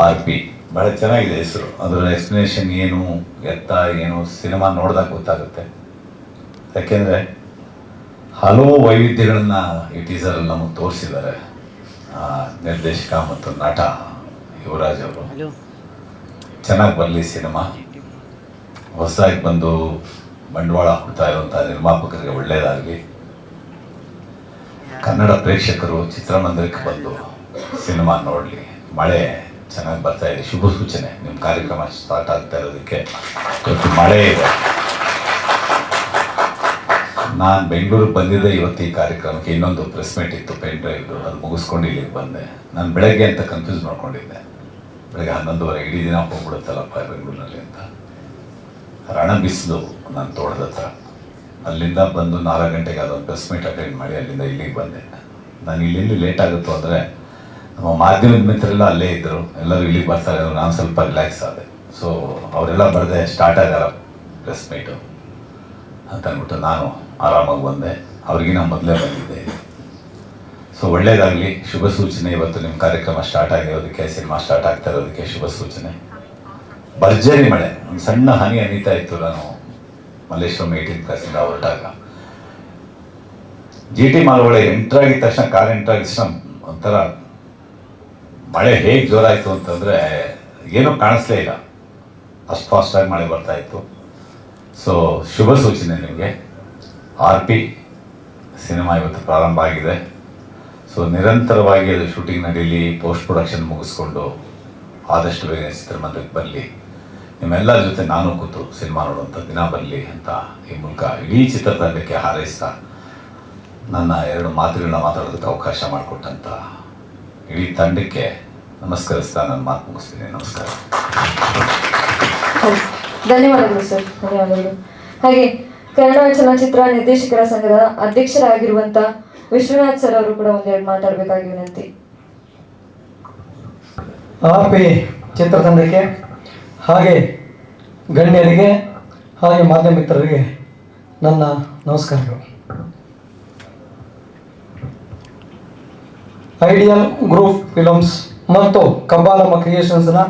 R P. ಭಾಳ ಚೆನ್ನಾಗಿದೆ ಹೆಸರು. ಅದರ ಎಕ್ಸ್ಪ್ಲನೇಷನ್ ಏನು ಎತ್ತ ಏನು ಸಿನಿಮಾ ನೋಡಿದಾಗ ಗೊತ್ತಾಗುತ್ತೆ. ಯಾಕೆಂದರೆ ಹಲವು ವೈವಿಧ್ಯಗಳನ್ನು ಈ ಟೀಸರಲ್ಲಿ ನಮಗೆ ತೋರಿಸಿದ್ದಾರೆ. ನಿರ್ದೇಶಕ ಮತ್ತು ನಟ ಯುವರಾಜ್ ಅವರು. ಚೆನ್ನಾಗಿ ಬರಲಿ ಸಿನಿಮಾ. ಹೊಸದಾಗಿ ಬಂದು ಬಂಡವಾಳ ಹಾಕ್ತಾ ಇರುವಂಥ ನಿರ್ಮಾಪಕರಿಗೆ ಒಳ್ಳೆಯದಾಗಲಿ ಕನ್ನಡ ಪ್ರೇಕ್ಷಕರು ಚಿತ್ರಮಂದಿರಕ್ಕೆ ಬಂದು ಸಿನಿಮಾ ನೋಡಲಿ. ಮಳೆ ಚೆನ್ನಾಗಿ ಬರ್ತಾ ಇದೆ. ಶುಭ ಸೂಚನೆ. ನಿಮ್ಮ ಕಾರ್ಯಕ್ರಮ ಸ್ಟಾರ್ಟ್ ಆಗ್ತಾ ಇರೋದಕ್ಕೆ ಇವತ್ತು ಮಳೆ ಇದೆ. ನಾನು ಬೆಂಗಳೂರಿಗೆ ಬಂದಿದ್ದೆ ಇವತ್ತು ಈ ಕಾರ್ಯಕ್ರಮಕ್ಕೆ. ಇನ್ನೊಂದು ಪ್ರೆಸ್ ಮೀಟ್ ಇತ್ತು ಪೆನ್ ಡ್ರೈವ್ದು ಅದು ಮುಗಿಸ್ಕೊಂಡು ಇಲ್ಲಿಗೆ ಬಂದೆ. ನಾನು ಬೆಳಗ್ಗೆ ಅಂತ ಕನ್ಫ್ಯೂಸ್ ಮಾಡ್ಕೊಂಡಿದ್ದೆ. ಬೆಳಗ್ಗೆ ಹನ್ನೊಂದುವರೆ, ಇಡೀ ದಿನ ಹೋಗ್ಬಿಡುತ್ತಲ್ಲಪ್ಪ ಬೆಂಗಳೂರಿನಲ್ಲಿ ಅಂತ. ರಣ ಬಿಸಿಲು ನಾನು ತೋಟದ ಹತ್ರ. ಅಲ್ಲಿಂದ ಬಂದು ನಾಲ್ಕು ಗಂಟೆಗೆ ಅದೊಂದು ಪ್ರೆಸ್ ಮೀಟ್ ಅಟೆಂಡ್ ಮಾಡಿ ಅಲ್ಲಿಂದ ಇಲ್ಲಿಗೆ ಬಂದೆ. ನಾನು ಇಲ್ಲಿಂದ ಲೇಟ್ ಆಗುತ್ತೋ ಅಂದರೆ ನಮ್ಮ ಮಾಧ್ಯಮದ ಮಿತ್ರರೆಲ್ಲ ಅಲ್ಲೇ ಇದ್ದರು ಎಲ್ಲರೂ ಇಲ್ಲಿಗೆ ಬರ್ತಾರೆ ನಾನು ಸ್ವಲ್ಪ ರಿಲ್ಯಾಕ್ಸ್ ಆದೆ. ಸೊ ಅವರೆಲ್ಲ ಬರದೆ ಸ್ಟಾರ್ಟ್ ಆಗಾರ ಪ್ರೆಸ್ ಮೀಟು ಅಂತ ಅಂದ್ಬಿಟ್ಟು ನಾನು ಆರಾಮಾಗಿ ಬಂದೆ. ಅವ್ರಿಗಿನ ಮೊದಲೇ ಬಂದಿದ್ದೆ. ಸೊ ಒಳ್ಳೇದಾಗಲಿ. ಶುಭ ಸೂಚನೆ. ಇವತ್ತು ನಿಮ್ಮ ಕಾರ್ಯಕ್ರಮ ಸ್ಟಾರ್ಟ್ ಆಗಿರೋದಕ್ಕೆ ಸಿನಿಮಾ ಸ್ಟಾರ್ಟ್ ಆಗ್ತಾ ಇರೋದಕ್ಕೆ ಶುಭ ಸೂಚನೆ. ಭರ್ಜರಿ ಮಳೆ. ಒಂದು ಸಣ್ಣ ಹನಿ ಅನಿತಾ ಇತ್ತು ನಾನು ಮಲ್ಲೇಶ್ವರಂ ಏಯ್ಟೀನ್ ಕ್ಲಾಸಿಂದ ಹೊರಟಾಗ. ಜಿ ಟಿ ಮಾಲ್ ಒಳಗೆ ಎಂಟ್ರ್ ಆಗಿದ ತಕ್ಷಣ, ಕಾರ್ ಎಂಟ್ರ್ ಆಗಿದ ತಕ್ಷಣ ಒಂಥರ ಮಳೆ ಹೇಗೆ ಜೋರಾಯಿತು ಅಂತಂದರೆ ಏನೂ ಕಾಣಿಸ್ಲೇ ಇಲ್ಲ. ಅಷ್ಟು ಫಾಸ್ಟಾಗಿ ಮಳೆ ಬರ್ತಾ ಇತ್ತು. ಸೊ ಶುಭ ಸೂಚನೆ ನಿಮಗೆ. ಆರ್ ಪಿ ಸಿನಿಮಾ ಇವತ್ತು ಪ್ರಾರಂಭ ಆಗಿದೆ. ಸೊ ನಿರಂತರವಾಗಿ ಅದು ಶೂಟಿಂಗ್ ನಡೀಲಿ ಪೋಸ್ಟ್ ಪ್ರೊಡಕ್ಷನ್ ಮುಗಿಸ್ಕೊಂಡು ಆದಷ್ಟು ಬೇಗ ಚಿತ್ರಮಂದಿರಕ್ಕೆ ಬರಲಿ ನಿಮ್ಮೆಲ್ಲರ ಜೊತೆ ನಾನು ಕೂತು ಸಿನಿಮಾ ನೋಡುವಂಥ ದಿನ ಬರಲಿ ಅಂತ ಈ ಮೂಲಕ ಇಡೀ ಚಿತ್ರತಂಡಕ್ಕೆ ಹಾರೈಸ್ತಾ ನನ್ನ ಎರಡು ಮಾತುಗಳನ್ನ ಮಾತಾಡೋದಕ್ಕೆ ಅವಕಾಶ ಮಾಡಿಕೊಟ್ಟಂಥ ಇಡೀ ತಂಡಕ್ಕೆ ನಮಸ್ಕರಿಸ್ತಾ ನಾನು ಮಾತು ಮುಗಿಸ್ತೀನಿ. ನಮಸ್ಕಾರ. ಧನ್ಯವಾದಗಳು ಸರ್. ಧನ್ಯವಾದಗಳು. ಹಾಗೆ ಕನ್ನಡ ಚಲನಚಿತ್ರ ನಿರ್ದೇಶಕರ ಸಂಘದ ಅಧ್ಯಕ್ಷರಾಗಿರುವಂತ ವಿಶ್ವನಾಥ್ ಸರ್ ಅವರು ಕೂಡ ಒಂದೆರಡು ಮಾತಾಡಬೇಕಾಗಿ ವಿನಂತಿ. ಆಪಿ ಚಿತ್ರತಂಡಕ್ಕೆ ಹಾಗೆ ಗಣ್ಯರಿಗೆ ಹಾಗೆ ಮಾಧ್ಯಮ ಮಿತ್ರರಿಗೆ ನನ್ನ ನಮಸ್ಕಾರಗಳು. ಐಡಿಯಲ್ ಗ್ರೂಪ್ ಫಿಲಮ್ಸ್ ಮತ್ತು ಕಂಬಾಲಮ್ಮ ಕ್ರಿಯೇಷನ್ಸ್ನ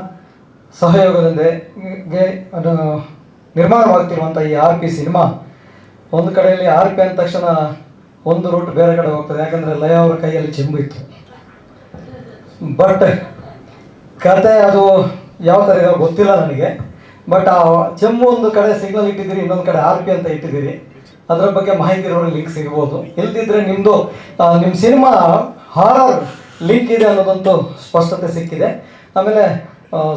ಸಹಯೋಗದೊಂದಿಗೆ ಅದು ನಿರ್ಮಾಣವಾಗ್ತಿರುವಂಥ ಈ ಆರ್ ಪಿ ಸಿನಿಮಾ, ಒಂದು ಕಡೆಯಲ್ಲಿ ಆರ್ ಪಿ ಅಂದ ತಕ್ಷಣ ಒಂದು ರೂಟ್ ಬೇರೆ ಕಡೆ ಹೋಗ್ತದೆ. ಯಾಕಂದರೆ ಲಯ ಅವರ ಕೈಯಲ್ಲಿ ಚೆಂಬು ಇತ್ತು. ಬಟ್ ಕತೆ ಅದು ಯಾವ ಥರ ಇರೋ ಗೊತ್ತಿಲ್ಲ ನನಗೆ. ಬಟ್ ಆ ಚೆಂಬು ಒಂದು ಕಡೆ ಸಿಗ್ನಲ್ ಇಟ್ಟಿದ್ದೀರಿ, ಇನ್ನೊಂದು ಕಡೆ ಆರ್ ಪಿ ಅಂತ ಇಟ್ಟಿದ್ದೀರಿ. ಅದರ ಬಗ್ಗೆ ಮಾಹಿತಿ ಇರೋರು ಲಿಂಕ್ ಸಿಗ್ಬೋದು. ಇಲ್ದಿದ್ರೆ ನಿಮ್ಮದು ನಿಮ್ಮ ಸಿನಿಮಾ ಹಾರರ್ ಲಿಂಕ್ ಇದೆ ಅನ್ನೋದಂತೂ ಸ್ಪಷ್ಟತೆ ಸಿಕ್ಕಿದೆ. ಆಮೇಲೆ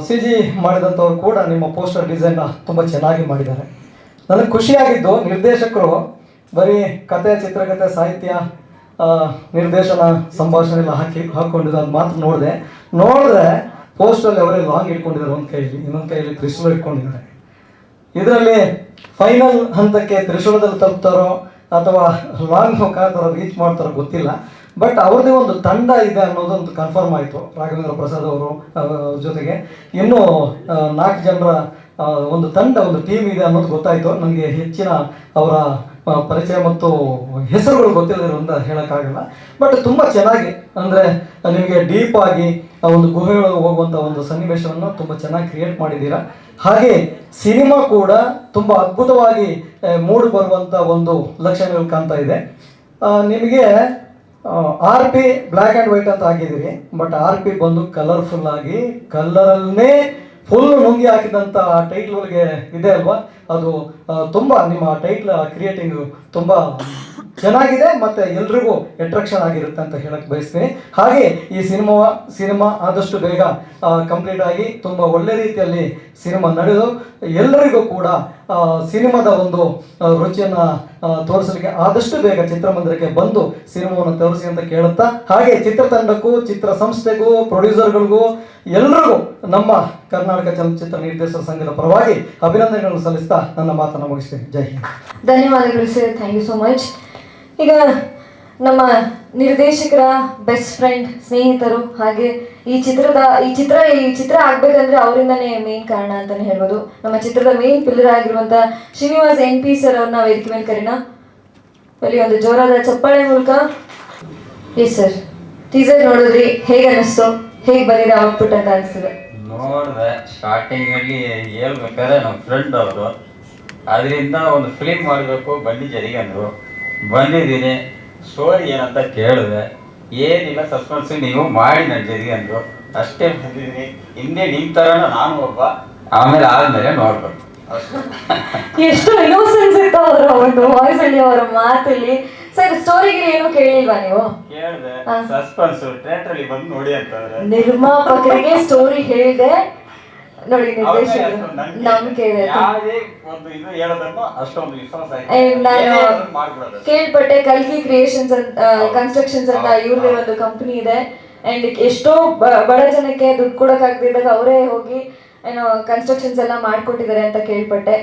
ಸಿ ಜಿ ಮಾಡಿದಂಥವ್ರು ಕೂಡ ನಿಮ್ಮ ಪೋಸ್ಟರ್ ಡಿಸೈನ್ನ ತುಂಬ ಚೆನ್ನಾಗಿ ಮಾಡಿದ್ದಾರೆ. ನನಗೆ ಖುಷಿಯಾಗಿದ್ದು ನಿರ್ದೇಶಕರು ಬರೀ ಕತೆ ಚಿತ್ರಕಥೆ ಸಾಹಿತ್ಯ ನಿರ್ದೇಶನ, ಸಂಭಾಷಣೆ ಎಲ್ಲ ಹಾಕಿ ಹಾಕ್ಕೊಂಡಿದ್ದು ಅದು ಮಾತ್ರ ನೋಡಿದೆ. ನೋಡಿದ್ರೆ ಪೋಸ್ಟಲ್ಲಿ ಅವರೇ ಲಾಂಗ್ ಇಟ್ಕೊಂಡಿದ್ದಾರೆ ಒಂದು ಕೈಯಲ್ಲಿ, ಇನ್ನೊಂದು ಕೈಯಲ್ಲಿ ತ್ರಿಶೂಲ ಇಟ್ಕೊಂಡಿದ್ದಾರೆ. ಇದರಲ್ಲಿ ಫೈನಲ್ ಹಂತಕ್ಕೆ ತ್ರಿಶೂಲದಲ್ಲಿ ತಲುಪ್ತಾರೋ ಅಥವಾ ಲಾಂಗ್ ಮುಖಾಂತರ ರೀಚ್ ಮಾಡ್ತಾರೋ ಗೊತ್ತಿಲ್ಲ. ಬಟ್ ಅವ್ರದ್ದೇ ಒಂದು ತಂಡ ಇದೆ ಅನ್ನೋದೊಂದು ಕನ್ಫರ್ಮ್ ಆಯಿತು. ರಾಘವೇಂದ್ರ ಪ್ರಸಾದ್ ಅವರು ಜೊತೆಗೆ. ಇನ್ನೂ ನಾಲ್ಕು ಜನರ ಒಂದು ತಂಡ, ಒಂದು ಟೀಮ್ ಇದೆ ಅನ್ನೋದು ಗೊತ್ತಾಯಿತು. ನನಗೆ ಹೆಚ್ಚಿನ ಅವರ ಪರಿಚಯ ಮತ್ತು ಹೆಸರುಗಳು ಗೊತ್ತಿಲ್ಲದಿರೋದ್ರಿಂದ ಹೇಳೋಕ್ಕಾಗಲ್ಲ. ಬಟ್ ತುಂಬ ಚೆನ್ನಾಗಿ, ಅಂದರೆ, ನಿಮಗೆ ಡೀಪ್ ಆಗಿ, ಆ, ಒಂದು ಗುಹೆಯೊಳಗೆ ಹೋಗುವಂಥ ಒಂದು ಸನ್ನಿವೇಶವನ್ನು ತುಂಬ ಚೆನ್ನಾಗಿ ಕ್ರಿಯೇಟ್ ಮಾಡಿದ್ದೀರಾ. ಹಾಗೆ, ಸಿನಿಮಾ ಕೂಡ ತುಂಬ ಅದ್ಭುತವಾಗಿ ಮೂಡಿ ಬರುವಂಥ ಒಂದು ಲಕ್ಷಣಗಳು ಕಾಣ್ತಾ ಇದೆ. ನಿಮಗೆ R P black and white ಅಂತ ಹಾಕಿದಿರಿ ಬಟ್ ಆರ್ ಪಿ ಬಂದು ಕಲರ್ಫುಲ್ ಆಗಿ ಕಲ್ಲರಲ್ಲೇ ಫುಲ್ ನುಂಗಿ ಹಾಕಿದಂಥ ಟೈಟ್ಲ್ಗೆ ಇದೆ ಅಲ್ವಾ? ಅದು ಆ, ತುಂಬ ನಿಮ್ಮ ಟೈಟ್ಲ್ ಕ್ರಿಯೇಟಿಂಗ್ ತುಂಬ ಚೆನ್ನಾಗಿದೆ ಮತ್ತು ಎಲ್ರಿಗೂ ಅಟ್ರಾಕ್ಷನ್ ಆಗಿರುತ್ತೆ ಅಂತ ಹೇಳಕ್ಕೆ ಬಯಸ್ತೀನಿ. ಹಾಗೆ ಈ ಸಿನಿಮಾ ಸಿನಿಮಾ ಆದಷ್ಟು ಬೇಗ ಕಂಪ್ಲೀಟ್ ಆಗಿ ತುಂಬ ಒಳ್ಳೆ ರೀತಿಯಲ್ಲಿ ಸಿನಿಮಾ ನಡೆದು ಎಲ್ಲರಿಗೂ ಕೂಡ ಸಿನಿಮಾದ ಒಂದು ರುಚಿಯನ್ನು ತೋರಿಸಲಿಕ್ಕೆ ಆದಷ್ಟು ಬೇಗ ಚಿತ್ರಮಂದಿರಕ್ಕೆ ಬಂದು ಸಿನಿಮಾವನ್ನು ತೋರಿಸಿ ಅಂತ ಕೇಳುತ್ತಾ, ಹಾಗೆ ಚಿತ್ರತಂಡಕ್ಕೂ, ಚಿತ್ರ ಸಂಸ್ಥೆಗೂ ಪ್ರೊಡ್ಯೂಸರ್ಗಳಿಗೂ ಎಲ್ಲರಿಗೂ ನಮ್ಮ ಕರ್ನಾಟಕ ಚಲನಚಿತ್ರ ನಿರ್ದೇಶಕ ಸಂಘದ ಪರವಾಗಿ ಅಭಿನಂದನೆಗಳನ್ನು ಸಲ್ಲಿಸ್ತಾ ನನ್ನ ಮಾತನ್ನು ಮುಗಿಸ್ತೀನಿ. ಜೈ ಹಿಂದ್. ಧನ್ಯವಾದಗಳು sir. Thank you so much ಈಗ ನಮ್ಮ ನಿರ್ದೇಶಕರ ಬೆಸ್ಟ್ ಫ್ರೆಂಡ್ ಸ್ನೇಹಿತರು ಹಾಗೆ ಈ ಚಿತ್ರದ, ಈ ಚಿತ್ರ ಈ ಚಿತ್ರ ಆಗ್ಬೇಕಂದ್ರೆ ಅವರಿಂದನೇ ಮೇನ್ ಕಾರಣ ಅಂತಾನೆ ಹೇಳ್ಬೋದು. ನಮ್ಮ ಚಿತ್ರದ ಮೇನ್ ಪಿಲ್ಲರ್ ಆಗಿರುವಂತ ಶ್ರೀನಿವಾಸ್ ಎನ್ ಪಿ ಸರ್ ಅವ್ರನ್ನ ವೇದಿಕೆ ಮೇಲೆ ಕರೀನ? ಅಲ್ಲಿ ಒಂದು ಜೋರಾದ ಚಪ್ಪಾಳೆ ಮೂಲಕ. ಎಸ್ ಸರ್ ಟೀಸರ್ ನೋಡಿದ್ರಿ, ಹೇಗೆ ಅನಿಸ್ತು? ಹೇಗೆ ಬಂದಿದೆ ಔಟ್ಪುಟ್ ಅಂತ ಅನಿಸ್ತದೆ ನೋಡಿದೆ ಸ್ಟಾರ್ಟಿಂಗಲ್ಲಿ ಹೇಳ್ಬೇಕಾದ್ರೆ ನಮ್ಮ ಫ್ರೆಂಡ್ ಅವರು, ಅದರಿಂದ ಒಂದು ಫಿಲಿಮ್ ಮಾಡಬೇಕು ಬಂದು ಅಂದರು ಬಂದಿದ್ದೀನಿ. ಸ್ಟೋರಿ ಏನಂತ ಕೇಳಿದೆ. ಏನಿಲ್ಲ ಸಸ್ಪೆನ್ಸ್ ನೀವು ಮಾಡಿ ಜರಿಗೆ ಅಂದರು. ಅಷ್ಟೇ ಬಂದಿದ್ದೀನಿ. ಹಿಂದೆ ನಿಮ್ಮ ಥರ ನಾನು ಒಬ್ಬ. ಆಮೇಲೆ ಆದಮೇಲೆ ನೋಡ್ಬೇಕು. ಎಷ್ಟು ಇನ್ನೋಸೆನ್ಸ್ ಇತ್ತು ಅವರ ಒಂದು ವಾಯ್ಸ್ ಅಲ್ಲಿ ಅವರ ಮಾತಲ್ಲಿ. ಸರ್ ಸ್ಟೋರಿಗೆ ಏನು ಕೇಳಿಲ್ವಾ ನೀವು? ಕೇಳಿದೆ. ಸಸ್ಪೆನ್ಸ್ ಥಿಯೇಟರ್ ಅಲ್ಲಿ ಬಂದು ನೋಡಿ ಅಂತಂದ್ರೆ ನಿರ್ಮಾಪಕರಿಗೆ ಸ್ಟೋರಿ ಹೇಳಿದೆ. ನೋಡಿ ನಿರ್ದೇಶಕರು ನಂಬಿಕೆ ಇದೆ? ನಾನು ಕೇಳ್ಪಟ್ಟೆ ಕಲ್ಕಿ ಕ್ರಿಯೇಷನ್ಸ್ ಅಂತ. ಕನ್ಸ್ಟ್ರಕ್ಷನ್ಸ್ ಅಂತ. ಇವ್ರದೇ ಒಂದು ಕಂಪನಿ ಇದೆ. ಅಂಡ್ ಎಷ್ಟೋ ಬಡ ಜನಕ್ಕೆ ದುಡ್ಡು ಕೊಡಕ್ಕಾಗ್ದಿದ್ದಾಗ ಅವರೇ ಹೋಗಿ ಏನೋ ಕನ್ಸ್ಟ್ರಕ್ಷನ್ಸ್ ಎಲ್ಲ ಮಾಡ್ಕೊಟ್ಟಿದ್ದಾರೆ ಅಂತ ಕೇಳ್ಪಟ್ಟೆ.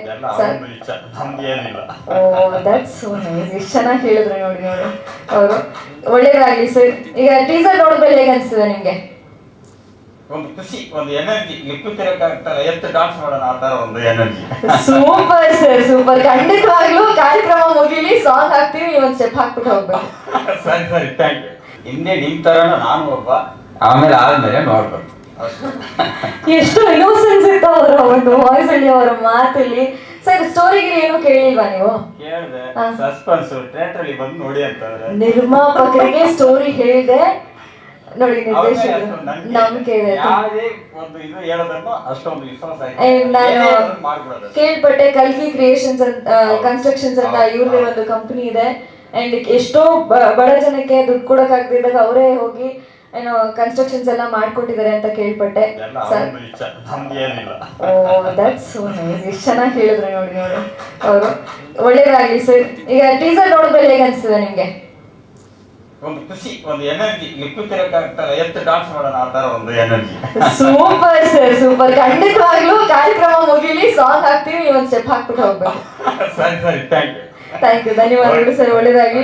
ಚೆನ್ನಾಗಿ ಹೇಳಿದ್ರು ನೋಡಿ ನೋಡಿ. ಅವರು. ಒಳ್ಳೇದಾಗ್ಲಿ ಸರ್. ಈಗ ಟೀಸರ್ ನೋಡಿದ್ಮೇಲೆ ಹೇಗೆ ಅನಿಸ್ತದೆ ನಿಮ್ಗೆ? ಒಂದು ಖುಷಿ ಒಂದು ಎನರ್ಜಿ ಲಿಪ್ಪು ತಿರಕಾಗ್ತಾರೆ ಎತ್ತು ಡಾನ್ಸ್ ಮಾಡೋಣ ಆ ತರ ಒಂದು ಎನರ್ಜಿ ಸೂಪರ್ ಸರ್ ಸೂಪರ್ ಖಂಡಿತವಾಗ್ಲೂ ಕಾರ್ಯಕ್ರಮ ಮುಗಿಲಿ ಸಾಂಗ್ ಹಾಕ್ತೀವಿ ಒಂದು ಸ್ಟೆಪ್ ಹಾಕ್ಬಿಟ್ಟು ಹೋಗ್ಬೇಕು ಸರಿ ಸರಿ ಥ್ಯಾಂಕ್ ಯು ಹಿಂದೆ ನಿಮ್ ತರನ ನಾನು ಒಬ್ಬ ಆಮೇಲೆ ಆದ್ಮೇಲೆ ನೋಡ್ಬೇಕು. ಎಷ್ಟು ಇನ್ನೋಸೆನ್ಸ್ ಇತ್ತು ಅವರ ಒಂದು ವಾಯ್ಸ್ ಅಲ್ಲಿ ಅವರ ಮಾತಲ್ಲಿ. ಸರ್ ಸ್ಟೋರಿಗೆ ಏನು ಕೇಳಿಲ್ವಾ ನೀವು? ಕೇಳಿದೆ. ಸಸ್ಪೆನ್ಸ್ ಥಿಯೇಟರ್ ಅಲ್ಲಿ ಬಂದು ನೋಡಿ ಅಂತಂದ್ರೆ. ನಿರ್ಮಾಪಕರಿಗೆ ಸ್ಟೋರಿ ಹೇಳಿದೆ. ನೋಡಿ ನಿರ್ದೇಶಕ ನಂಬಿಕೆ ಇದೆ ನಾನು ಕೇಳ್ಪಟ್ಟೆ ಕಲ್ಕಿ ಕ್ರಿಯೇಷನ್ಸ್ ಅಂತ ಕನ್ಸ್ಟ್ರಕ್ಷನ್ಸ್ ಅಂತ. ಇವ್ರದೇ ಒಂದು ಕಂಪನಿ ಇದೆ. ಅಂಡ್ ಎಷ್ಟೋ ಬಡ ಜನಕ್ಕೆ ದುಡ್ಡು ಕೊಡಕ್ಕಾಗ್ದಿದ್ದಾಗ ಅವರೇ ಹೋಗಿ ಏನೋ ಕನ್ಸ್ಟ್ರಕ್ಷನ್ಸ್ ಎಲ್ಲ ಮಾಡ್ಕೊಟ್ಟಿದ್ದಾರೆ ಅಂತ ಕೇಳ್ಪಟ್ಟೆ. ಎಷ್ಟು ಚೆನ್ನಾಗಿ ಹೇಳಿದ್ರು ನೋಡಿ ನೋಡಿ ಅವರು. ಒಳ್ಳೇದಾಗ್ಲಿ ಸರ್. ಈಗ ಟೀಸರ್ ನೋಡಿದ್ರೆ ಹೇಗೆ ಅನ್ಸ್ತದೆ ನಿಮ್ಗೆ? ಒಂದು ಖುಷಿ ಒಂದು ಎನರ್ಜಿ. ಎತ್ತು ಡಾನ್ಸ್ ಮಾಡೋಣ ಆ ತರ ಒಂದು ಎನರ್ಜಿ. ಸೂಪರ್ ಸರ್ ಸೂಪರ್ ಖಂಡಿತವಾಗ್ಲೂ ಕಾರ್ಯಕ್ರಮ ಮುಗಿಲಿ ಸಾಂಗ್ ಹಾಕ್ತೀವಿ ಒಂದು ಸ್ಟೆಪ್ ಹಾಕ್ಬಿಟ್ಟು ಹೋಗ್ಬೇಕು. ಸರಿ ಸರಿ ಥ್ಯಾಂಕ್ ಯು ಥ್ಯಾಂಕ್ ಯು ಧನ್ಯವಾದಗಳು ಸರ್ ಒಳ್ಳೇದಾಗಿ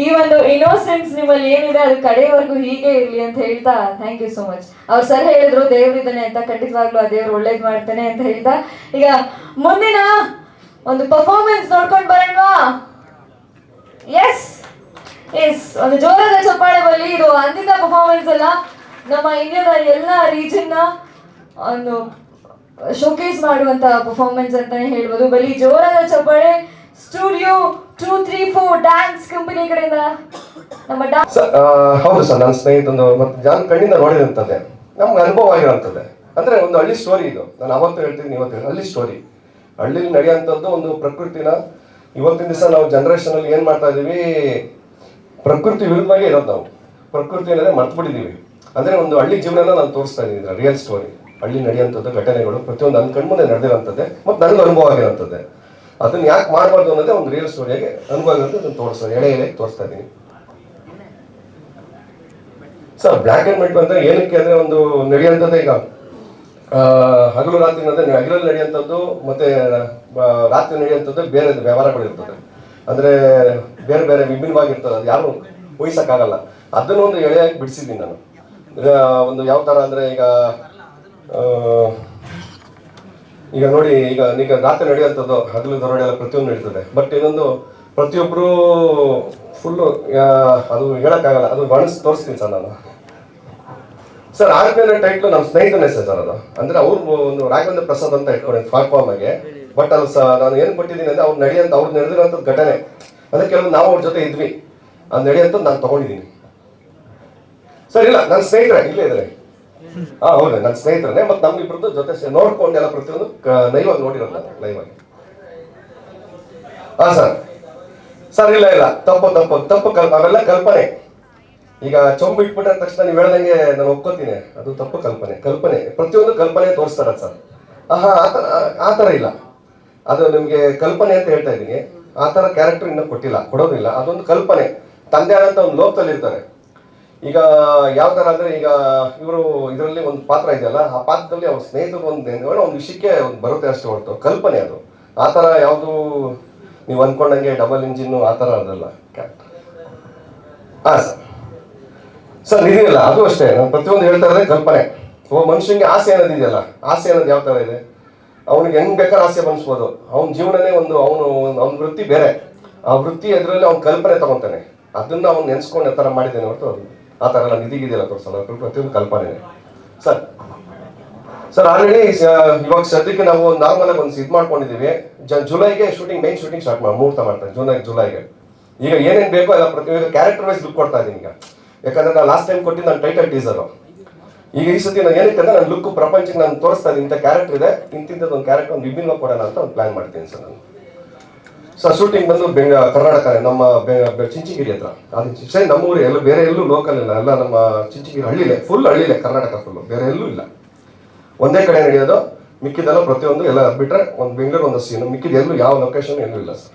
ಈ ಒಂದು ಇನ್ನೋಸೆನ್ಸ್ ನಿಮ್ಮಲ್ಲಿ ಏನಿದೆ ಅದು ಕಡೆಯವರೆಗೂ ಹೀಗೆ ಇರಲಿ ಅಂತ ಹೇಳ್ತಾ ಥ್ಯಾಂಕ್ ಯು ಸೋ ಮಚ್ ಅವ್ರು ಸರ್ ಹೇಳಿದ್ರು ದೇವ್ರಿದ್ದಾನೆ ಅಂತ ಖಂಡಿತವಾಗ್ಲೂ ಆ ದೇವ್ರು ಒಳ್ಳೇದು ಮಾಡ್ತಾನೆ ಅಂತ ಹೇಳ್ತಾ. ಈಗ ಮುಂದಿನ ಒಂದು ಪರ್ಫಾರ್ಮೆನ್ಸ್ ನೋಡ್ಕೊಂಡು ಬರೋಣವಾ? ಎಸ್ ಎಸ್ ಒಂದು ಜೋರಾದ ಚಪ್ಪಾಳೆ ಬರಲಿ ಇದು ಅಂದಿನ ಪರ್ಫಾರ್ಮೆನ್ಸ್ ಅಲ್ಲ. ನಮ್ಮ ಇಂಡಿಯಾದ ಎಲ್ಲ ರೀಜನ್ನ ಒಂದು ಶೋಕೇಸ್ ಮಾಡುವಂತ ಪರ್ಫಾರ್ಮೆನ್ಸ್ ಅಂತಾನೆ ಹೇಳ್ಬೋದು. ಬಲಿ ಜೋರಾದ ಚಪ್ಪಾಳೆ. Studio two three four dance company ಕಡೆಯಿಂದ ನಮ್ಮ ಡ್ಯಾನ್ಸ್ ಹೌದು ಸರ್ ನನ್ನ ಸ್ನೇಹಿತಂದು ಮತ್ತು ನಾನು ಕಣ್ಣಿಂದ ನೋಡಿದಂತದ್ದೆ. ನಮ್ಗೆ ಅನುಭವ ಆಗಿರೋಂಥದ್ದೇ ಅಂದರೆ ಒಂದು ಹಳ್ಳಿ ಸ್ಟೋರಿ ಇದು. ನಾನು ಅವತ್ತು ಹೇಳ್ತೀನಿ, ಇವತ್ತು. ಹಳ್ಳಿ ಸ್ಟೋರಿ ಹಳ್ಳಿಲಿ ನಡೆಯುವಂಥದ್ದು ಒಂದು ಪ್ರಕೃತಿನ. ಇವತ್ತಿನ ದಿವಸ ನಾವು ಜನ್ರೇಷನಲ್ಲಿ ಏನು ಮಾಡ್ತಾ ಇದ್ದೀವಿ? ಪ್ರಕೃತಿ ವಿರುದ್ಧವಾಗಿ ಇರೋದು ನಾವು. ಪ್ರಕೃತಿ ಅನ್ನೋದೇ ಮರ್ತ್ಬಿಟ್ಟಿದ್ದೀವಿ ಅಂದರೆ ಒಂದು ಹಳ್ಳಿ ಜೀವನನ ನಾನು ತೋರಿಸ್ತಾ ಇದ್ದೀನಿ ರಿಯಲ್ ಸ್ಟೋರಿ ಹಳ್ಳಿ ನಡೆಯುವಂಥದ್ದು, ಘಟನೆಗಳು, ಪ್ರತಿಯೊಂದು ನನ್ನ ಕಣ್ಮುಂದೆ ನಡೆದಿರೋಂಥದ್ದೇ ಮತ್ತು ನನಗೆ ಅನುಭವ ಆಗಿರೋಂಥದ್ದೇ. ಅದನ್ನು ಯಾಕೆ ಮಾಡಬಾರ್ದು ಅನ್ನೋದೇ ಒಂದು ರಿಯಲ್ ಸ್ಟೋರಿಯಾಗಿ ಅನುಭವ ಆಗಿರೋದು ಅದನ್ನು ತೋರಿಸ್ತಾರೆ ಎಳೆ ಎಳೆ ತೋರಿಸ್ತಾ ಇದ್ದೀನಿ. ಸರ್ ಬ್ಲ್ಯಾಕ್ ಆ್ಯಂಡ್ ವೈಟ್ ಬಂದರೆ ಏನಕ್ಕೆ ಅಂದರೆ ಒಂದು ನಡೆಯುವಂಥದ್ದು ಈಗ ಹಗಲು ರಾತ್ರಿ ಅಂದರೆ ಹಗಲಲ್ಲಿ ನಡೆಯುವಂಥದ್ದು ಮತ್ತು ರಾತ್ರಿ ನಡೆಯುವಂಥದ್ದು ಬೇರೆ ವ್ಯವಹಾರಗಳಿರ್ತದೆ ಅಂದರೆ ಬೇರೆ ಬೇರೆ ವಿಭಿನ್ನವಾಗಿರ್ತದೆ, ಅದು ಯಾರು ವಹಿಸೋಕ್ಕಾಗಲ್ಲ ಅದನ್ನು ಒಂದು ಎಳೆಯಾಗಿ ಬಿಡಿಸಿದ್ದೀನಿ ನಾನು. ಒಂದು ಯಾವ ಥರ ಅಂದರೆ ಈಗ ಈಗ ನೋಡಿ, ಈಗ ಈಗ ರಾತ್ರಿ ನಡೆಯುವಂಥದ್ದು, ಹಗಲು ದರೋಡೆ ಎಲ್ಲ ಪ್ರತಿಯೊಂದು ನಡೀತದೆ. ಬಟ್ ಇದೊಂದು ಪ್ರತಿಯೊಬ್ಬರು ಫುಲ್ಲು ಅದು ಹೇಳೋಕ್ಕಾಗಲ್ಲ. ಅದು ವರ್ಣಿಸಿ ತೋರಿಸ್ತೀನಿ ಸರ್ ನಾನು. ಸರ್, ಆದ್ಮೇಲೆ ಟೈಟ್ಲು ನಮ್ಮ ಸ್ನೇಹಿತನ ಹೆಸರು ಸರ್ ಅದು. ಅಂದರೆ ಅವ್ರು ಒಂದು ರಾಘವೇಂದ್ರ ಪ್ರಸಾದ್ ಅಂತ ಇಟ್ಕೊಂಡಿದ್ದು ಫಾರ್ಮ್ ಆಗಿ. ಬಟ್ ಅದು ಸಹ ನಾನು ಏನು ಕೊಟ್ಟಿದ್ದೀನಿ ಅಂದರೆ ಅವ್ರು ನಡೆಯೋಂಥ ಅವ್ರು ನಡೆದಿರೋಂಥದ್ದು ಘಟನೆ. ಅಂದ್ರೆ ಕೆಲವು ನಾವು ಅವ್ರ ಜೊತೆ ಇದ್ವಿ. ಅದು ಅಂತ ನಾನು ತಗೊಂಡಿದ್ದೀನಿ ಸರ್, ಇಲ್ಲ ನನ್ನ ಸ್ನೇಹಿತರೆ, ಇಲ್ಲೇ ಇದ್ದಾರೆ. ಹಾ ಹೌದು ನನ್ನ ಸ್ನೇಹಿತರೇ ಮತ್ತೆ ನಮ್ಗಿಬ್ರದ್ದು ಜೊತೆ ನೋಡ್ಕೊಂಡು ಎಲ್ಲ ಪ್ರತಿಯೊಂದು ಲೈವ್ ನೋಡಿರಲ್ಲ ಆಗಿ ಹಾ ಸರ್. ಸರ್, ಇಲ್ಲ ಇಲ್ಲ, ತಪ್ಪು ತಪ್ಪು ತಪ್ಪು ಕಲ್ಪ ಅವೆಲ್ಲ ಕಲ್ಪನೆ. ಈಗ ಚೊಂಬು ಇಟ್ಬಿಟ್ಟ ತಕ್ಷಣ ನೀವು ಹೇಳ್ದಂಗೆ ನಾನು ಒಪ್ಕೋತೀನಿ. ಅದು ತಪ್ಪು ಕಲ್ಪನೆ ಕಲ್ಪನೆ, ಪ್ರತಿಯೊಂದು ಕಲ್ಪನೆ ತೋರಿಸ್ತಾರ ಸರ್. ಆಹಾ, ಆ ಥರ ಆ ಥರ ಇಲ್ಲ. ಅದು ನಿಮಗೆ ಕಲ್ಪನೆ ಅಂತ ಹೇಳ್ತಾ ಇದ್ದೀನಿ. ಆ ಥರ ಕ್ಯಾರೆಕ್ಟರ್ ಇನ್ನೂ ಕೊಟ್ಟಿಲ್ಲ, ಕೊಡೋದಿಲ್ಲ. ಅದೊಂದು ಕಲ್ಪನೆ. ತಂದೆ ಆದಂತ ಒಂದು ಲೋಕದಲ್ಲಿ ಇರ್ತಾರೆ. ಈಗ ಯಾವ ಥರ ಅಂದರೆ ಈಗ ಇವರು ಇದರಲ್ಲಿ ಒಂದು ಪಾತ್ರ ಇದೆಯಲ್ಲ, ಆ ಪಾತ್ರದಲ್ಲಿ ಅವ್ರ ಸ್ನೇಹಿತರು ಒಂದು ಒಂದು ವಿಷಯಕ್ಕೆ ಬರುತ್ತೆ ಅಷ್ಟೇ ಹೊರತು. ಕಲ್ಪನೆ ಅದು. ಆ ಥರ ಯಾವುದು ನೀವು ಅಂದ್ಕೊಂಡಂಗೆ ಡಬಲ್ ಇಂಜಿನ್ನು ಆ ಥರ ಅದಲ್ಲ. ಹಾಂ ಸರ್ ಸರ್ ಇದೆಯಲ್ಲ ಅದು ಅಷ್ಟೇ. ನಾನು ಪ್ರತಿಯೊಂದು ಹೇಳ್ತಾ ಇರೋದೇ ಕಲ್ಪನೆ. ಒಬ್ಬ ಮನುಷ್ಯನಿಗೆ ಆಸೆ ಅನ್ನೋದು ಇದೆಯಲ್ಲ, ಆಸೆ ಅನ್ನೋದು ಯಾವ ಥರ ಇದೆ? ಅವನಿಗೆ ಹೆಂಗ್ ಬೇಕಾದ್ರೆ ಆಸೆ ಬನ್ಸ್ಬೋದು ಅವನ ಜೀವನನೇ ಒಂದು ಅವನು ಅವನ ವೃತ್ತಿ ಬೇರೆ. ಆ ವೃತ್ತಿ ಅದರಲ್ಲಿ ಅವ್ನ ಕಲ್ಪನೆ ತಗೊಂತಾನೆ. ಅದನ್ನ ಅವ್ನು ನೆನ್ಸ್ಕೊಂಡು ಆ ಥರ ಮಾಡಿದ್ದೇನೆ ಹೊರತು ಆ ಥರ ಎಲ್ಲ ನಿಧಿಗಿದೆಯಲ್ಲ ತೋರಿಸಲ್ಲ ಪ್ರತಿಯೊಂದು ಕಲ್ಪನೆ ಸರ್. ಸರ್, ಆಲ್ರೆಡಿ ಇವಾಗ ಸದ್ಯಕ್ಕೆ ನಾವು ನಾರ್ಮಲ್ ಆಗಿ ಒಂದು ಇದು ಮಾಡ್ಕೊಂಡಿದ್ದೀವಿ. ಜ ಜುಲೈಗೆ ಶೂಟಿಂಗ್ ಮೈನ್ ಶೂಟಿಂಗ್ ಸ್ಟಾರ್ಟ್ ಮಾಡಿ ಮುಹೂರ್ತ ಮಾಡ್ತಾರೆ ಜೂನ್ ಜುಲೈಗೆ. ಈಗ ಏನೇನು ಬೇಕೋ ಎಲ್ಲ ಪ್ರತಿ ಕ್ಯಾರೆಕ್ಟರ್ ವೈಸ್ ದುಡ್ಡು ಕೊಡ್ತಾ ಇದ್ದೀನಿ ಈಗ. ಯಾಕಂದ್ರೆ ನಾನು ಲಾಸ್ಟ್ ಟೈಮ್ ಕೊಟ್ಟಿದ್ದು ನನ್ನ ಟೈಟಲ್ ಟೀಸರು ಈಗ ಈ ಸತಿ ನಾನು ಏನಕ್ಕೆ ನನ್ನ ಲುಕ್ ಪ್ರಪಂಚಕ್ಕೆ ನಾನು ತೋರಿಸ್ತಾ ಇಂಥ ಕ್ಯಾರೆಕ್ಟರ್ ಇದೆ, ಇಂತಿಂಥದ್ದು ಒಂದು ಕ್ಯಾರೆಕ್ಟರ್ ಒಂದು ವಿಭಿನ್ನ ಕೊಡೋಣ ಅಂತ ಒಂದು ಪ್ಲಾನ್ ಮಾಡ್ತೀನಿ ಸರ್ ನಾನು. ಸರ್ ಶೂಟಿಂಗ್ ಬಂದು ಬೆಂಗ, ಕರ್ನಾಟಕ ನಮ್ಮ ಚಿಂಚಿಗಿರಿ ಹತ್ರ. ಅದು ಸರಿ, ನಮ್ಮ ಊರು ಎಲ್ಲ, ಬೇರೆ ಎಲ್ಲೂ ಲೋಕಲ್ ಇಲ್ಲ, ಎಲ್ಲ ನಮ್ಮ ಚಿಂಚಿಗಿರಿ ಹಳ್ಳಿಲೆ ಫುಲ್ ಹಳ್ಳಿಲೆ, ಕರ್ನಾಟಕ ಫುಲ್ಲು ಬೇರೆ ಎಲ್ಲೂ ಇಲ್ಲ. ಒಂದೇ ಕಡೆ ನಡೆಯೋದು ಮಿಕ್ಕಿದೆಲ್ಲ ಪ್ರತಿಯೊಂದು ಎಲ್ಲ ಬಿಟ್ರೆ ಒಂದು ಬೆಂಗಳೂರು ಒಂದು ಸೀನು ಮಿಕ್ಕಿದ ಎಲ್ಲೂ ಯಾವ ಲೊಕೇಶನ್ ಎಲ್ಲೂ ಇಲ್ಲ ಸರ್.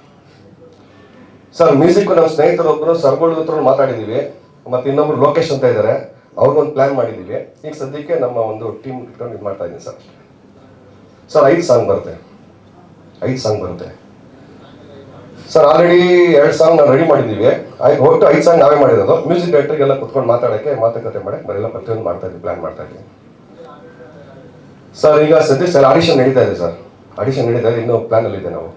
ಸರ್ ಮ್ಯೂಸಿಕ್ ನಮ್ಮ ಸ್ನೇಹಿತರೊಬ್ಬರು ಸರ್ಗೋಳ್ ಹತ್ರ ಮಾತಾಡಿದ್ದೀವಿ ಮತ್ತೆ ಇನ್ನೊಬ್ರು ಲೋಕೇಶ್ ಅಂತ ಇದ್ದಾರೆ ಅವ್ರಿಗೊಂದು ಪ್ಲಾನ್ ಮಾಡಿದ್ದೀವಿ ಈಗ ಸದ್ಯಕ್ಕೆ ನಮ್ಮ ಒಂದು ಟೀಮ್ ಇಟ್ಕೊಂಡು ಇದು ಮಾಡ್ತಾ ಇದ್ದೀನಿ ಸರ್. ಸರ್, ಐದು ಸಾಂಗ್ ಬರುತ್ತೆ. ಐದು ಸಾಂಗ್ ಬರುತ್ತೆ. ಸರ್ ಆಲ್ರೆಡಿ ಎರಡು ಸಾಂಗ್ ನಾವು ರೆಡಿ ಮಾಡಿದ್ದೀವಿ ಐದು ಒಟ್ಟು ಐದು ಸಾಂಗ್ ನಾವೇ ಮಾಡಿರೋದು. ಮ್ಯೂಸಿಕ್ ಡೈರೆಕ್ಟರ್ಗೆಲ್ಲ ಕುತ್ಕೊಂಡು ಮಾತಾಡೋಕ್ಕೆ, ಮಾತುಕತೆ ಮಾಡಕ್ಕೆ ಬರೆಲ್ಲ ಪ್ರತಿಯೊಂದು ಮಾಡ್ತಾ ಇದ್ದೀವಿ ಪ್ಲಾನ್ ಮಾಡ್ತಾ ಇದ್ದೀವಿ ಸರ್, ಈಗ ಸದ್ಯಕ್ಕೆ ಸರ್ ಆಡಿಷನ್ ನಡೀತಾ ಇದೆ ಸರ್. ಆಡಿಷನ್ ನಡೀತಾ ಇದೆ, ಇನ್ನೂ ನಾವು.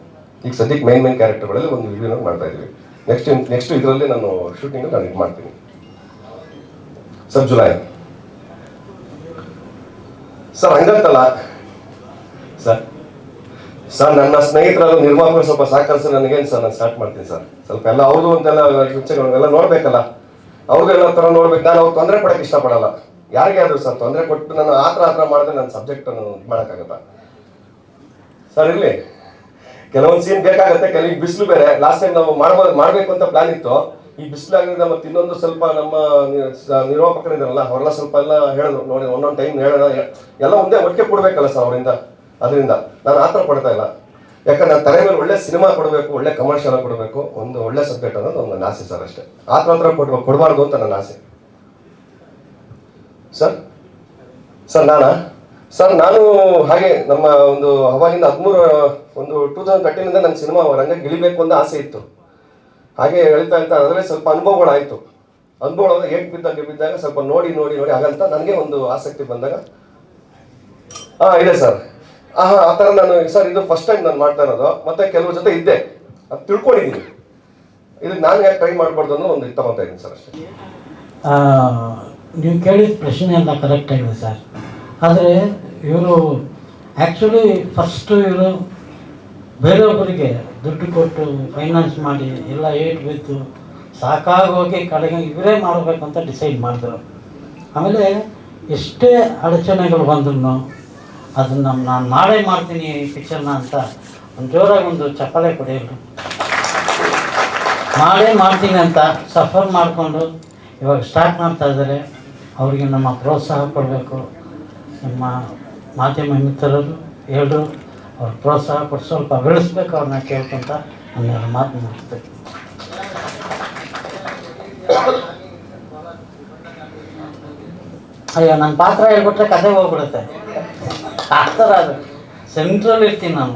ಈಗ ಸದ್ಯಕ್ಕೆ ಮೇನ್ ಮೇನ್ ಕ್ಯಾರೆಕ್ಟರ್ಗಳಲ್ಲಿ ಒಂದು ವಿಡಿಯೋನ ಮಾಡ್ತಾ ಇದ್ದೀವಿ. ನೆಕ್ಸ್ಟ್ ನೆಕ್ಸ್ಟ್ ಇದರಲ್ಲಿ ನಾನು ಶೂಟಿಂಗ್ ನಾನು ಇದು ಮಾಡ್ತೀನಿ. Sir, July. ಸರ್, ಹಂಗಂತಲ್ಲ. ಸರ್ ಸರ್, ನನ್ನ ಸ್ನೇಹಿತರು ನಿರ್ಮಾಪಕರು ಸ್ವಲ್ಪ ಸಹಕರಿಸಿ ನನಗೇನು ಸರ್, ನಾನು ಸ್ಟಾರ್ಟ್ ಮಾಡ್ತೀನಿ ಸರ್. ಸ್ವಲ್ಪ ಎಲ್ಲ ಅವ್ರದ್ದು ಅಂತೆಲ್ಲ ಎಲ್ಲ ನೋಡ್ಬೇಕಲ್ಲ. ಅವ್ರಿಗೆಲ್ಲ ಥರ ನೋಡ್ಬೇಕು. ನಾನು ಅವ್ರು ತೊಂದರೆ ಪಡಕ್ಕೆ ಇಷ್ಟಪಡಲ್ಲ. ಯಾರಿಗೆ ಆದರೂ ಸರ್, ತೊಂದರೆ ಕೊಟ್ಟು ನಾನು ಆ ಥರ ಆ ಥರ ಮಾಡಿದ್ರೆ ನನ್ನ ಸಬ್ಜೆಕ್ಟ್ ಇದು ಮಾಡೋಕ್ಕಾಗತ್ತ? ಸರ್, ಇರಲಿ. ಕೆಲವೊಂದು ಸೀನ್ ಬೇಕಾಗುತ್ತೆ ಕೆಲವು ಬಿಸಿಲು ಬೇರೆ. ಲಾಸ್ಟ್ ಟೈಮ್ ನಾವು ಮಾಡ್ಬೋದು, ಮಾಡಬೇಕು ಅಂತ ಪ್ಲಾನ್ ಇತ್ತು. ಈ ಬಿಸಿಲಾಗಿಂದ ಮತ್ತೆ ಇನ್ನೊಂದು ಸ್ವಲ್ಪ ನಮ್ಮ ನಿ- ಸ- ಅವರೆಲ್ಲ ಸ್ವಲ್ಪ ಎಲ್ಲ ಹೇಳಿದ್ರು. ನೋಡಿ, ಒಂದೊಂದು ಟೈಮ್ ಹೇಳೋಣ. ಎಲ್ಲ ಒಂದೇ ಒಟ್ಟಿಗೆ ಕೊಡ್ಬೇಕಲ್ಲ ಸರ್ ಅವರಿಂದ. ಅದರಿಂದ ನಾನು ಆ ಥರ ಕೊಡ್ತಾ ಇಲ್ಲ. ಯಾಕಂದ್ರೆ ನಾನು ತಲೆ ಮೇಲೆ ಒಳ್ಳೆ ಸಿನಿಮಾ ಕೊಡಬೇಕು, ಒಳ್ಳೆ ಕಮರ್ಷಿಯಲ್ ಕೊಡಬೇಕು, ಒಂದು ಒಳ್ಳೆ ಸಬ್ಜೆಕ್ಟ್ ಅನ್ನೋದು ಒಂದು ಆಸೆ ಸರ್ ಅಷ್ಟೇ. ಆ ಥರ ಹತ್ರ ಕೊಡ್ಬೇಕು, ಕೊಡಬಾರ್ದು ಅಂತ ನನ್ನ ಆಸೆ. ಸರ್? ಸರ್, ನಾನಾ? ಸರ್, ನಾನು ಹಾಗೆ ನಮ್ಮ ಒಂದು ಅವಾಗಿಂದ ಹದಿಮೂರು, ಒಂದು ಟೂ ತೌಸಂಡ್ ತರ್ಟೀನಿಂದ ನನ್ನ ಸಿನಿಮಾ ರಂಗಕ್ಕೆ ಗಿಳಿಬೇಕು ಅಂತ ಆಸೆ ಇತ್ತು. ಹಾಗೆ ಹೇಳ್ತಾ ಹೇಳ್ತಾ ಅದರಲ್ಲಿ ಸ್ವಲ್ಪ ಅನುಭವಗಳಾಯಿತು. ಅನುಭವಗಳು ಏಟ್ ಬಿದ್ದಾಗ ಬಿದ್ದಾಗ ಸ್ವಲ್ಪ ನೋಡಿ ನೋಡಿ ನೋಡಿ ಹಾಗಂತ ನನಗೆ ಒಂದು ಆಸಕ್ತಿ ಬಂದಾಗ ಹಾಂ ಇದೆ ಸರ್. ಹಾಂ ಆ ಥರ ನಾನು, ಸರ್, ಇದು ಫಸ್ಟ್ ಟೈಮ್ ನಾನು ಮಾಡ್ತಾ ಇರೋದು. ಮತ್ತೆ ಕೆಲವು ಜೊತೆ ಇದ್ದೆ. ಅದು ತಿಳ್ಕೊಂಡಿದ್ದೀನಿ. ಇದಕ್ಕೆ ನಾನು ಯಾಕೆ ಟ್ರೈ ಮಾಡಬಾರ್ದು ಅನ್ನೋ ಒಂದು ಇದು ತಗೊತಾ ಇದ್ದೀನಿ ಸರ್ ಅಷ್ಟೇ. ನೀವು ಕೇಳಿದ ಪ್ರಶ್ನೆ ಎಲ್ಲ ಕರೆಕ್ಟ್ ಆಗಿದೆ ಸರ್. ಆದರೆ ಇವರು ಆ್ಯಕ್ಚುಲಿ ಫಸ್ಟು ಇವರು ಬೇರೊಬ್ಬರಿಗೆ ದುಡ್ಡು ಕೊಟ್ಟು ಫೈನಾನ್ಸ್ ಮಾಡಿ ಎಲ್ಲ ಏಟ್ ಬಿದ್ದು ಸಾಕಾಗೋಗಿ ಕಡೆಗೆ ಇವರೇ ಮಾಡಬೇಕು ಅಂತ ಡಿಸೈಡ್ ಮಾಡಿದ್ರು ಆಮೇಲೆ ಎಷ್ಟೇ ಅಡಚಣೆಗಳು ಬಂದ್ರು ಅದನ್ನು ನಾನು ನಾಳೆ ಮಾಡ್ತೀನಿ ಪಿಕ್ಚರ್ನ ಅಂತ ಒಂದು ಜೋರಾಗಿ ಒಂದು ಚಪ್ಪಾಳೆ ಕೊಡಿಯಲ್ಲ ನಾಳೆ ಮಾಡ್ತೀನಿ ಅಂತ ಸಫರ್ ಮಾಡಿಕೊಂಡು ಇವಾಗ ಸ್ಟಾರ್ಟ್ ಮಾಡ್ತಾ ಇದ್ದಾರೆ ಅವರಿಗೆ ನಮ್ಮ ಪ್ರೋತ್ಸಾಹ ಕೊಡಬೇಕು. ನಮ್ಮ ಮಾಧ್ಯಮ ಮಿತ್ರರು ಎಲ್ಲರೂ ಅವ್ರ ಪ್ರೋತ್ಸಾಹ ಕೊಟ್ಟು ಸ್ವಲ್ಪ ಬೆಳೆಸ್ಬೇಕು ಅವ್ರನ್ನ ಕೇಳ್ಕೊಂತ ನನ್ನ ಮಾತು ಮುಗಿಸ್ತೇನೆ ಅಯ್ಯೋ ನನ್ನ ಪಾತ್ರ ಹೇಳ್ಬಿಟ್ರೆ ಕತೆ ಹೋಗ್ಬಿಡುತ್ತೆ. ಆ ಥರ ಅದು. ಸೆಂಟ್ರಲ್ ಇರ್ತೀನಿ ನಾನು.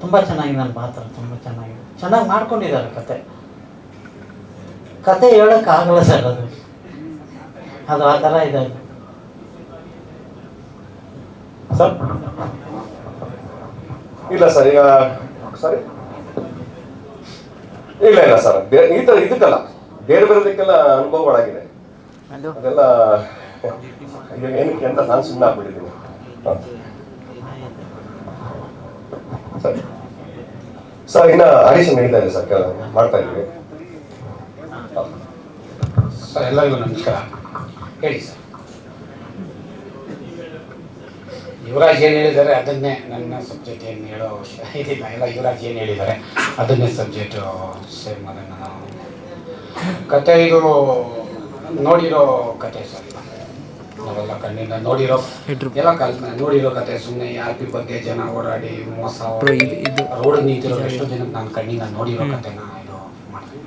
ತುಂಬ ಚೆನ್ನಾಗಿದೆ ನನ್ನ ಪಾತ್ರ, ತುಂಬ ಚೆನ್ನಾಗಿದೆ. ಚೆನ್ನಾಗಿ ಮಾಡ್ಕೊಂಡಿದ್ದಾರೆ ಕತೆ. ಕತೆ ಹೇಳೋಕ್ಕಾಗಲ್ಲ ಸರ್ ಅದು. ಅದು ಆ ಥರ ಇದೆ ಸರ್? ಇಲ್ಲ ಸರ್ ಈಗ ಸಾರಿ. ಇಲ್ಲ ಇಲ್ಲ ಸರ್ ಬೇರೆ ಈ ಥರ ಇದಕ್ಕಲ್ಲ ಬೇರೆ ಬೇರೆದಕ್ಕೆಲ್ಲ ಅನುಭವಗಳಾಗಿದೆ. ಅದೆಲ್ಲ ಈಗ ಏನಕ್ಕೆ ಅಂತ ನಾನು ಸುಮ್ಮನೆ ಆಗ್ಬಿಟ್ಟಿದ್ದೀನಿ. ಸರ್. ಸರ್ ಇನ್ನ ಆಡಿಷನ್ ನಡೀತಾ ಇದೆ ಸರ್ ಕೆಲವು ಮಾಡ್ತಾ ಇದ್ದೀವಿ. ಸರ್ ಎಲ್ಲರಿಗೂ ನಮಸ್ಕಾರ. ಹೇಳಿ ಸರ್. ಯುವರಾಜ್ ಏನು ಹೇಳಿದ್ದಾರೆ ಅದನ್ನೇ ನನ್ನ ಸಬ್ಜೆಕ್ಟ್ ಏನು ಹೇಳೋ ಇದಿಲ್ಲ. ಎಲ್ಲ ಯುವರಾಜ್ ಏನು ಹೇಳಿದ್ದಾರೆ ಅದನ್ನೇ ಸಬ್ಜೆಕ್ಟು ಸೇಮ್ ಮಾಡೋಣ ನಾವು. ಕತೆ ಇದು ನೋಡಿರೋ ಕತೆ ಸರ್. ನಾವೆಲ್ಲ ಕಣ್ಣಿಂದ ನೋಡಿರೋ ಎಲ್ಲ ಕಲ್ಪನೆ ನೋಡಿರೋ ಕತೆ ಸುಮ್ಮನೆ ಆರ್ ಪಿ ಬಗ್ಗೆ ಜನ ಓಡಾಡಿ ಮೋಸ ರೋಡ್ ನಿಂತಿರೋ ಎಷ್ಟೋ ಜನಕ್ಕೆ ನಾನು ಕಣ್ಣಿಂದ ನೋಡಿರೋ ಕತೆನ ಇದು ಮಾಡ್ತೀನಿ.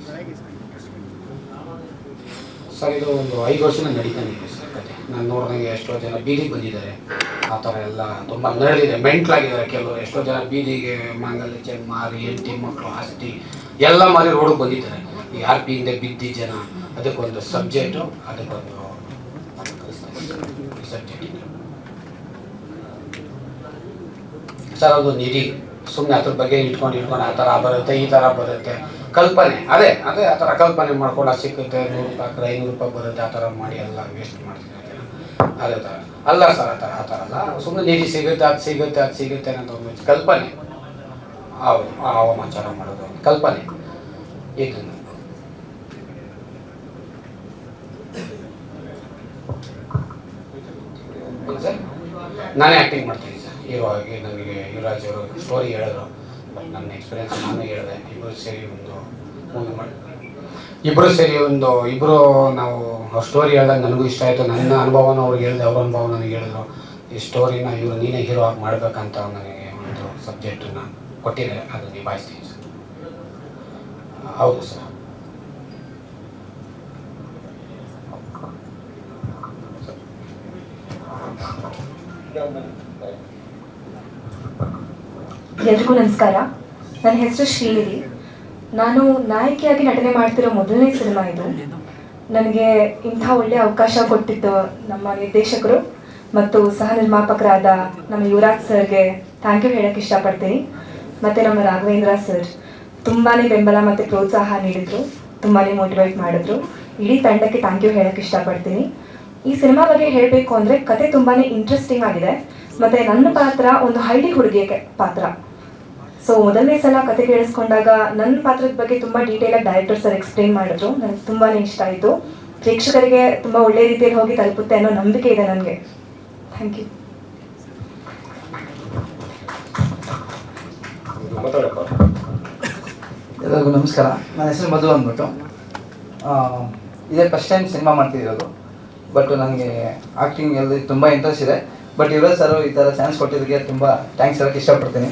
ಸರ್ ಇದು ಒಂದು ಐದು ವರ್ಷನ ನಡೀತಾನೆ ಇದೆ ಸರ್. ಕತೆ ನಾನು ನೋಡಿದಂಗೆ ಎಷ್ಟೋ ಜನ ಬೀದಿಗೆ ಬಂದಿದ್ದಾರೆ. ಆ ಥರ ಎಲ್ಲ ತುಂಬ ನಡೆದಿದೆ ಮೆಂಟ್ಲಾಗಿದ್ದಾರೆ ಕೆಲವರು. ಎಷ್ಟೋ ಜನ ಬೀದಿಗೆ ಮಾಂಗಲ್ಯ ಚೆನ್ನ ಮಾರಿ, ಹೆಂಡತಿ ಮಕ್ಕಳು ಆಸ್ತಿ, ಎಲ್ಲ ಮಾರಿ ರೋಡಿಗೆ ಬಂದಿದ್ದಾರೆ. ಈ ಆರ್ ಪಿ ಹಿಂದೆ ಬಿದ್ದಿ ಜನ, ಅದಕ್ಕೊಂದು ಸಬ್ಜೆಕ್ಟು, ಅದಕ್ಕೊಂದು ಸಬ್ಜೆಕ್ಟ್. ಸರ್, ಅದು ನಿಧಿ. ಸುಮ್ಮನೆ ಅದ್ರ ಬಗ್ಗೆ ಇಟ್ಕೊಂಡು ಇಟ್ಕೊಂಡು ಆ ಥರ ಬರುತ್ತೆ, ಈ ಥರ ಬರುತ್ತೆ. ಕಲ್ಪನೆ, ಅದೇ ಅದೇ ಆ ಥರ ಕಲ್ಪನೆ ಮಾಡ್ಕೊಂಡು ಅದು ಸಿಕ್ಕುತ್ತೆ ನೂರು ರೂಪಾಯಿ ಐನೂರು ರೂಪಾಯಿ ಬರುತ್ತೆ ಆ ಥರ ಮಾಡಿ ಎಲ್ಲ ವೇಸ್ಟ್ ಮಾಡ್ತಿರ್ತೀನಿ ಅದೇ ಥರ. ಅಲ್ಲ ಸರ್, ಆ ಥರ ಆ ಥರ ಅಲ್ಲ. ಸುಮ್ಮನೆ ನಿಧಿ ಸಿಗುತ್ತೆ, ಅದು ಸಿಗುತ್ತೆ ಅದು ಸಿಗುತ್ತೆ ಅನ್ನೋದು ಒಂದು ಕಲ್ಪನೆ. ಹೌದು, ಆ ವಾಮಾಚಾರ ಮಾಡೋದು ಕಲ್ಪನೆ. ಇದನ್ನು ಸರ್? ನಾನೇ ಆ್ಯಕ್ಟಿಂಗ್ ಮಾಡ್ತೀನಿ ಸರ್. ಹೀರೋ ನನಗೆ ಯುವರಾಜ್ ಅವರು ಸ್ಟೋರಿ ಹೇಳಿದ್ರು. ನನ್ನ ಎಕ್ಸ್ಪೀರಿಯನ್ಸ್ ನಾನು ಹೇಳಿದೆ. ಇಬ್ಬರು ಸೇರಿ ಒಂದು ಮೂವಿ ಮಾಡಿ. ಇಬ್ಬರು ಸೇರಿ ಒಂದು ಇಬ್ಬರು ನಾವು ಸ್ಟೋರಿ ಹೇಳ್ದಾಗ ನನಗೂ ಇಷ್ಟ ಆಯಿತು. ನನ್ನ ಅನುಭವನ ಅವ್ರಿಗೆ ಹೇಳಿದೆ, ಅವ್ರ ಅನುಭವ ನನಗೆ ಹೇಳಿದ್ರು. ಈ ಸ್ಟೋರಿನ ಇವರು ನೀನೇ ಹೀರೋ ಆಗಿ ಮಾಡಬೇಕಂತ ನನಗೆ ಒಂದು ಸಬ್ಜೆಕ್ಟನ್ನು ಕೊಟ್ಟಿದ್ದಾರೆ. ಅದು ನಿಭಾಯಿಸ್ತೀನಿ ಸರ್. ಹೌದು ಸರ್. ಎಲ್ರಿಗೂ ನಮಸ್ಕಾರ. ನನ್ನ ಹೆಸರು ಶ್ರೀನಿಧಿ. ನಾನು ನಾಯಕಿಯಾಗಿ ನಟನೆ ಮಾಡ್ತಿರೋ ಮೊದಲನೇ ಸಿನಿಮಾ ಇದು. ನನಗೆ ಇಂಥ ಒಳ್ಳೆಯ ಅವಕಾಶ ಕೊಟ್ಟಿದ್ದು ನಮ್ಮ ನಿರ್ದೇಶಕರು ಮತ್ತು ಸಹ ನಿರ್ಮಾಪಕರಾದ ನಮ್ಮ ಯುವರಾಜ್ ಸರ್ಗೆ ಥ್ಯಾಂಕ್ ಯು ಹೇಳಕ್ಕೆ ಇಷ್ಟಪಡ್ತೀನಿ. ಮತ್ತು ನಮ್ಮ ರಾಘವೇಂದ್ರ ಸರ್ ತುಂಬಾ ಬೆಂಬಲ ಮತ್ತು ಪ್ರೋತ್ಸಾಹ ನೀಡಿದರು ತುಂಬಾ ಮೋಟಿವೇಟ್ ಮಾಡಿದ್ರು. ಇಡೀ ತಂಡಕ್ಕೆ ಥ್ಯಾಂಕ್ ಯು ಹೇಳಕ್ಕೆ ಇಷ್ಟಪಡ್ತೀನಿ. ಈ ಸಿನಿಮಾ ಬಗ್ಗೆ ಹೇಳಬೇಕು ಅಂದರೆ ಕತೆ ತುಂಬಾ ಇಂಟ್ರೆಸ್ಟಿಂಗ್ ಆಗಿದೆ. ಮತ್ತು ನನ್ನ ಪಾತ್ರ ಒಂದು ಹಳ್ಳಿ ಹುಡುಗಿಯ ಪಾತ್ರ. ಸೊ ಮೊದಲನೇ ಸಲ ಕತೆ ಕೇಳಿಸ್ಕೊಂಡಾಗ ನನ್ನ ಪಾತ್ರದ ಬಗ್ಗೆ ತುಂಬ ಡೀಟೇಲಾಗಿ ಡೈರೆಕ್ಟರ್ ಸರ್ ಎಕ್ಸ್ಪ್ಲೈನ್ ಮಾಡಿದ್ರು. ನನಗೆ ತುಂಬಾ ಇಷ್ಟ ಆಯಿತು. ಪ್ರೇಕ್ಷಕರಿಗೆ ತುಂಬ ಒಳ್ಳೆ ರೀತಿಯಲ್ಲಿ ಹೋಗಿ ತಲುಪುತ್ತೆ ಅನ್ನೋ ನಂಬಿಕೆ ಇದೆ ನನಗೆ. ಥ್ಯಾಂಕ್ ಯು ಎಲ್ಲರಿಗೂ ನಮಸ್ಕಾರ. ನನ್ನ ಹೆಸರು ಮಧು ಅಂದ್ಬಿಟ್ಟು. ಇದೇ ಫಸ್ಟ್ ಟೈಮ್ ಸಿನಿಮಾ ಮಾಡ್ತಿರೋದು. ಬಟ್ ನನಗೆ ಆ್ಯಕ್ಟಿಂಗಲ್ಲಿ ತುಂಬ ಇಂಟ್ರೆಸ್ಟ್ ಇದೆ. ಬಟ್ ಯುವರಾಜ್ ಸರ್ ಈ ಥರ ಚಾನ್ಸ್ ಕೊಟ್ಟಿದ್ದಕ್ಕೆ ತುಂಬ ಥ್ಯಾಂಕ್ಸ್ ಹೇಳಕ್ಕೆ ಇಷ್ಟಪಡ್ತೀನಿ.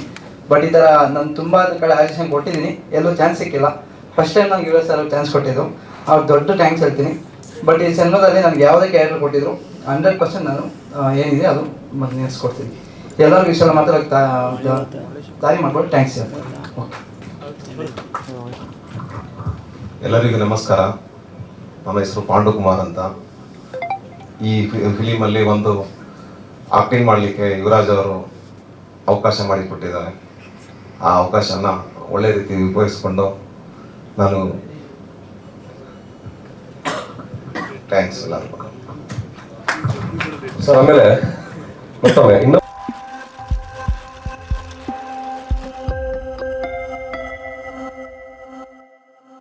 ಬಟ್ ಈ ಥರ ನಾನು ತುಂಬ ಕಡೆ ಆಡಿಷನ್ ಕೊಟ್ಟಿದ್ದೀನಿ ಎಲ್ಲೂ ಚಾನ್ಸ್ ಸಿಕ್ಕಿಲ್ಲ. First time U S chance ಕೊಟ್ಟಿದ್ದು. ಅವ್ರು ದೊಡ್ಡ ಥ್ಯಾಂಕ್ಸ್ ಹೇಳ್ತೀನಿ. ಬಟ್ ಈ ಸಿನಿಮಾದಲ್ಲಿ ನನಗೆ ಯಾವುದೇ ಕ್ಯಾರೆಕ್ಟರ್ ಕೊಟ್ಟಿದ್ರು ಹಂಡ್ರೆಡ್ ಪರ್ಸೆಂಟ್ ನಾನು ಏನಿದೆ ಅದು ಮತ್ತೆ ನೆನೆಸ್ಕೊಡ್ತೀನಿ ಎಲ್ಲರಿಗೂ ವಿಷಯ ಮಾತ್ರ ದಾರಿ ಮಾಡ್ಕೊಂಡು ಥ್ಯಾಂಕ್ಸ್ ಓಕೆ ಎಲ್ಲರಿಗೂ ನಮಸ್ಕಾರ. ನನ್ನ ಹೆಸರು ಪಾಂಡುಕುಮಾರ್ ಅಂತ. ಈ ಫಿಲಿಮಲ್ಲಿ ಒಂದು ಆಕ್ಟಿಂಗ್ ಮಾಡಲಿಕ್ಕೆ ಯುವರಾಜ್ ಅವರು ಅವಕಾಶ ಮಾಡಿಕೊಟ್ಟಿದ್ದಾರೆ. ಆ ಅವಕಾಶನ ಒಳ್ಳೆ ರೀತಿ ಉಪಯೋಗಿಸ್ಕೊಂಡು ನಾನು ಥ್ಯಾಂಕ್ಸ್ ಎಲ್ಲರಿಗೂ ಸರ್ ಆಮೇಲೆ ಮತ್ತೊಮ್ಮೆ ಇನ್ನೂ